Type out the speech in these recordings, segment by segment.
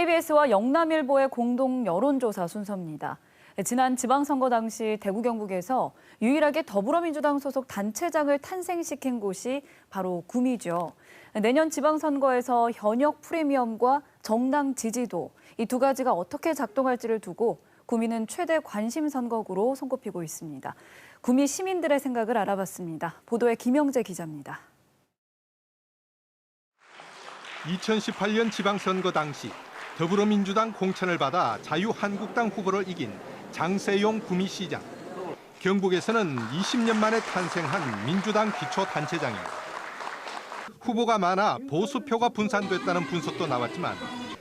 KBS와 영남일보의 공동 여론조사 순서입니다. 지난 지방선거 당시 대구 경북에서 유일하게 더불어민주당 소속 단체장을 탄생시킨 곳이 바로 구미죠. 내년 지방선거에서 현역 프리미엄과 정당 지지도 이 두 가지가 어떻게 작동할지를 두고 구미는 최대 관심 선거구로 손꼽히고 있습니다. 구미 시민들의 생각을 알아봤습니다. 보도에 김영재 기자입니다. 2018년 지방선거 당시 더불어민주당 공천을 받아 자유한국당 후보를 이긴 장세용 구미시장. 경북에서는 20년 만에 탄생한 민주당 기초단체장입니다. 후보가 많아 보수표가 분산됐다는 분석도 나왔지만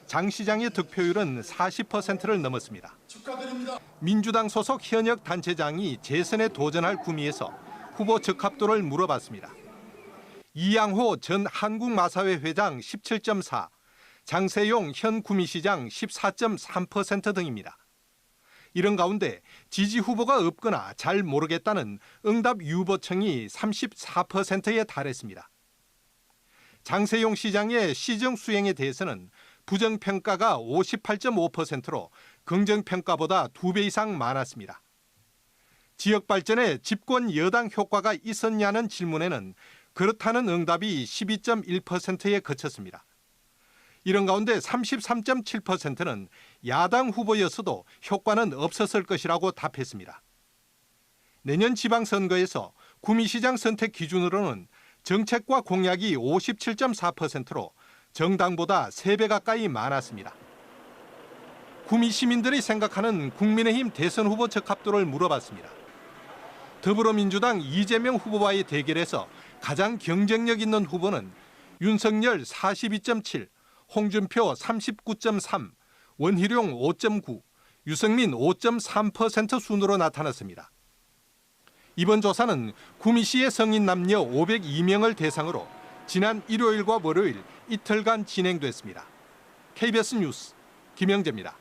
장 시장의 득표율은 40%를 넘었습니다. 민주당 소속 현역 단체장이 재선에 도전할 구미에서 후보 적합도를 물어봤습니다. 이양호 전 한국마사회 회장 17.4, 장세용 현 구미시장 14.3% 등입니다. 이런 가운데 지지 후보가 없거나 잘 모르겠다는 응답 유보청이 34%에 달했습니다. 장세용 시장의 시정 수행에 대해서는 부정평가가 58.5%로 긍정평가보다 두배 이상 많았습니다. 지역 발전에 집권 여당 효과가 있었냐는 질문에는 그렇다는 응답이 12.1%에 그쳤습니다. 이런 가운데 33.7%는 야당 후보였어도 효과는 없었을 것이라고 답했습니다. 내년 지방선거에서 구미시장 선택 기준으로는 정책과 공약이 57.4%로 정당보다 3배 가까이 많았습니다. 구미 시민들이 생각하는 국민의힘 대선 후보 적합도를 물어봤습니다. 더불어민주당 이재명 후보와의 대결에서 가장 경쟁력 있는 후보는 윤석열 42.7, 홍준표 39.3, 원희룡 5.9, 유승민 5.3% 순으로 나타났습니다. 이번 조사는 구미시의 성인 남녀 502명을 대상으로 지난 일요일과 월요일 이틀간 진행됐습니다. KBS 뉴스 김영재입니다.